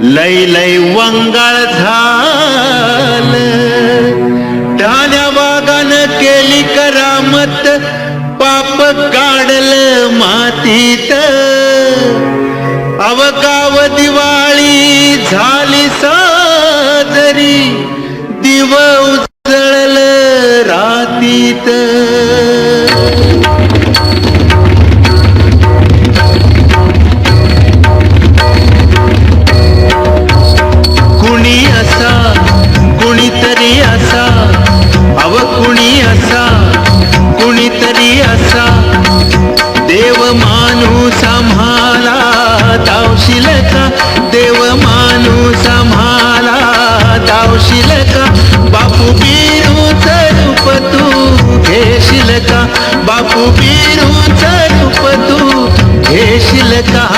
लय लय वंगाळ झाल. ठाण्या वागानं केली करामत पाप काढलं मातीत. अवकाव दिवाळी झाली साजरी दिव कुणी असा? अव कुणी असा? कुणीतरी असा? देव मानू सांभाला दावशील का? देव मानू सांभाला दावशील का? बापू बिरूच रूप तू घेशील का? बापू बिरूच रूप तू घेशील का?